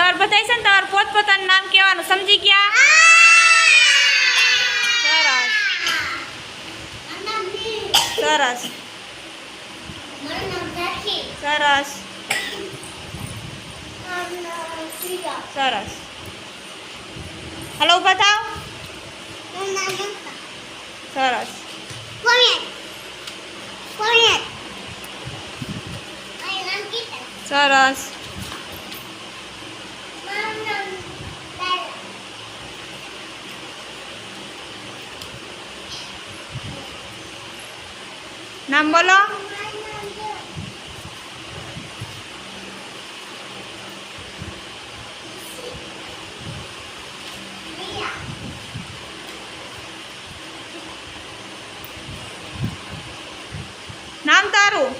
તમારે બધાય છે ને તમારે પોતપોતાનું નામ કહેવાનું. સમજી ગયા? સરસ. સરસ. સરસ. સરસ. હલો ઊભા થાવ. સરસ. સરસ. નામ બોલો નામ તારું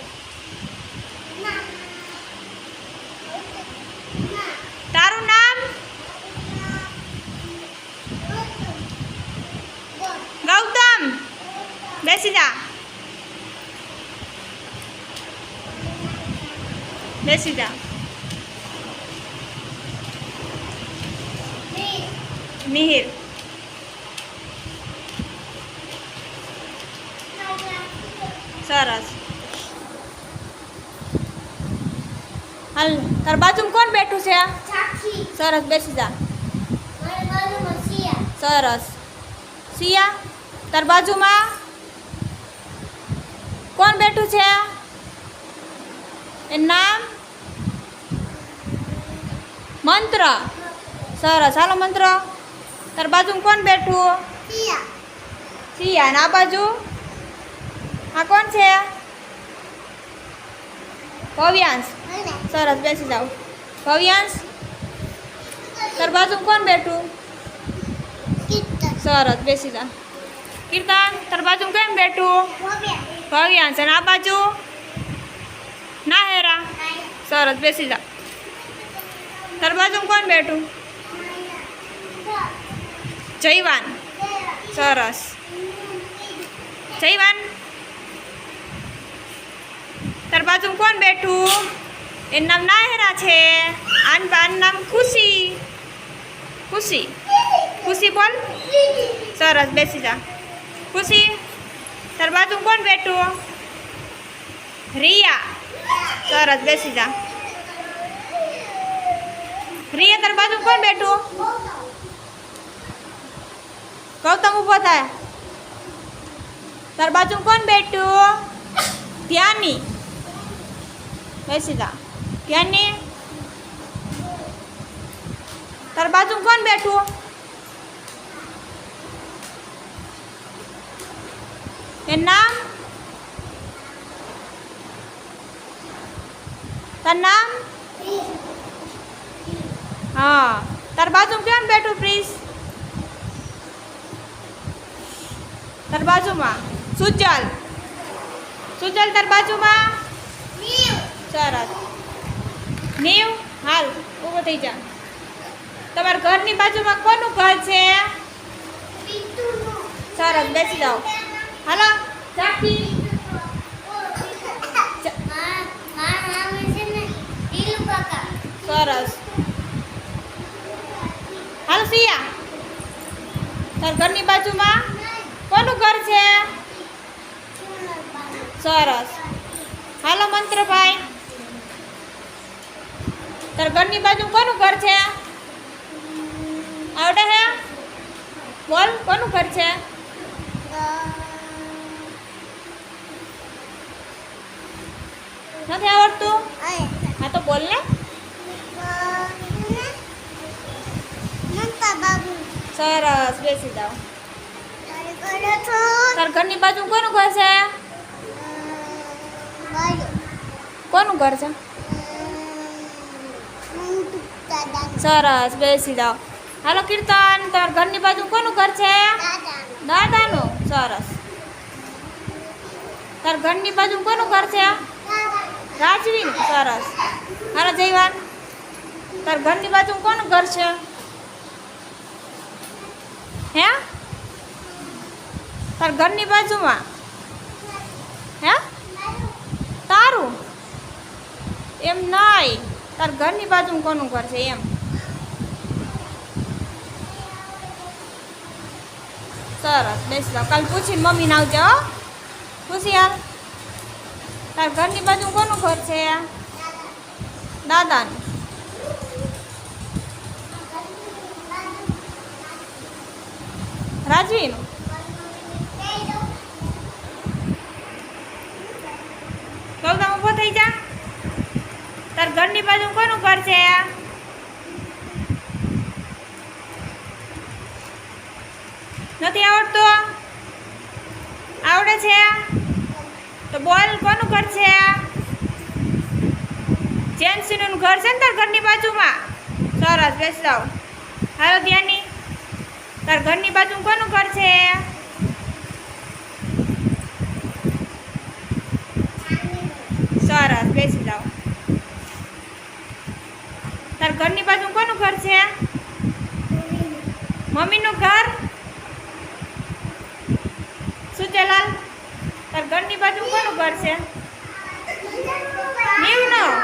તારું નામ ગૌતમ બેસી જા બેસી જા મિહિર સરસ હાલ તાર બાજુમાં કોણ બેઠું છે સરસ બેસી જા સરસ સિયા તાર બાજુમાં કોણ બેઠું છે એ નામ? મંત્ર. સરસ. હાલો મંત્ર. તાર બાજુમાં કોણ બેઠું? સિયા ને આ બાજુ? આ કોણ છે? ભવ્યાંશ. સરસ. બેસી જાઓ. ભવ્યાંશ. તાર બાજુ કોણ બેઠું? સરસ. બેસી જા. કીર્તન તાર બાજુમાં કેમ બેઠું? ભવ્યાંશ. અને આ બાજુ? ના હેરા સરસ, બેસી જા. તાર બાજુમાં કોણ બેઠું? જયવાન. સરસ. જયવાન. તાર બાજુમાં કોણ બેઠું? એનું નામ નાહેરા છે. આન બાન નામ ખુશી. ખુશી. ખુશી બોલ. સરસ, બેસી જા. ખુશી. તાર બાજુમાં કોણ બેઠું? રિયા. સરસ, બેસી જા. રિયા તાર બાજુ કોણ બેઠું? ગૌતમ ઊભો થાય. તાર બાજુ કોણ બેઠું? ધ્યાની. બેસી જા. ધ્યાની. તાર બાજુ કોણ બેઠું? એ નામ? તાર નામ? હા. તાર બાજુમાં કેમ બેઠું પ્લીઝ તાર બાજુમાં સુજલ. સુજલ તાર બાજુમાં સરસ. નીવ? હાલ ઊભો થઈ જા. તમારા ઘરની બાજુમાં કોનું ઘર છે? સરસ બેસી જાઓ. હાલો ચાકી સરસ. હાલ સિયા. તાર ઘરની બાજુમાં કોનું ઘર છે? સરસ. હાલો મંત્રભાઈ. તાર ઘરની બાજુ કોનું ઘર છે? આવડે હે? બોલ કોનું ઘર છે? નથી આવડતું? હા તો બોલ ને. સરસ બેસી જાઓ તાર ઘરની બાજુ કોનું ઘર છે? કોનું ઘર છે? સરસ બેસી જાઓ હાલો કીર્તન, તાર ઘરની બાજુ કોનું ઘર છે? દાદાનું. સરસ. તાર ઘરની બાજુ કોનું ઘર છે? રાજવીનું. સરસ. હાલો જયવાન. તાર ઘરની બાજુ કોનું ઘર છે? હે? તાર ઘરની બાજુમાં? હે? તારું? એમ નહીં તાર ઘરની બાજુમાં કોનું ઘર છે એમ? સરસ, બેસી જાઓ. કાલે પૂછીને મમ્મીને આવજો ખુશિયાર તાર ઘરની બાજુ કોનું ઘર છે? દાદાનું. રાજવીનું ગૌતમ ઊભો થઈ જા. તાર ઘરની બાજુ કોનું ઘર છે નથી આવડતો આવડે છે તો બોલ, કોનું ઘર છે આ? જેન્સીનું ઘર છે ને તાર ઘરની બાજુમાં? સરસ, બેસી જાઓ. હાલો ધ્યાની. તાર ઘરની બાજુ કોનું શું કરશે સરસ, બેસી જાઓ. તાર ઘરની બાજુ કોનું ઘર છે? મમ્મીનું ઘર? શું છે લાલ? તાર ઘરની બાજુ કોનું ઘર છે? નીવનું?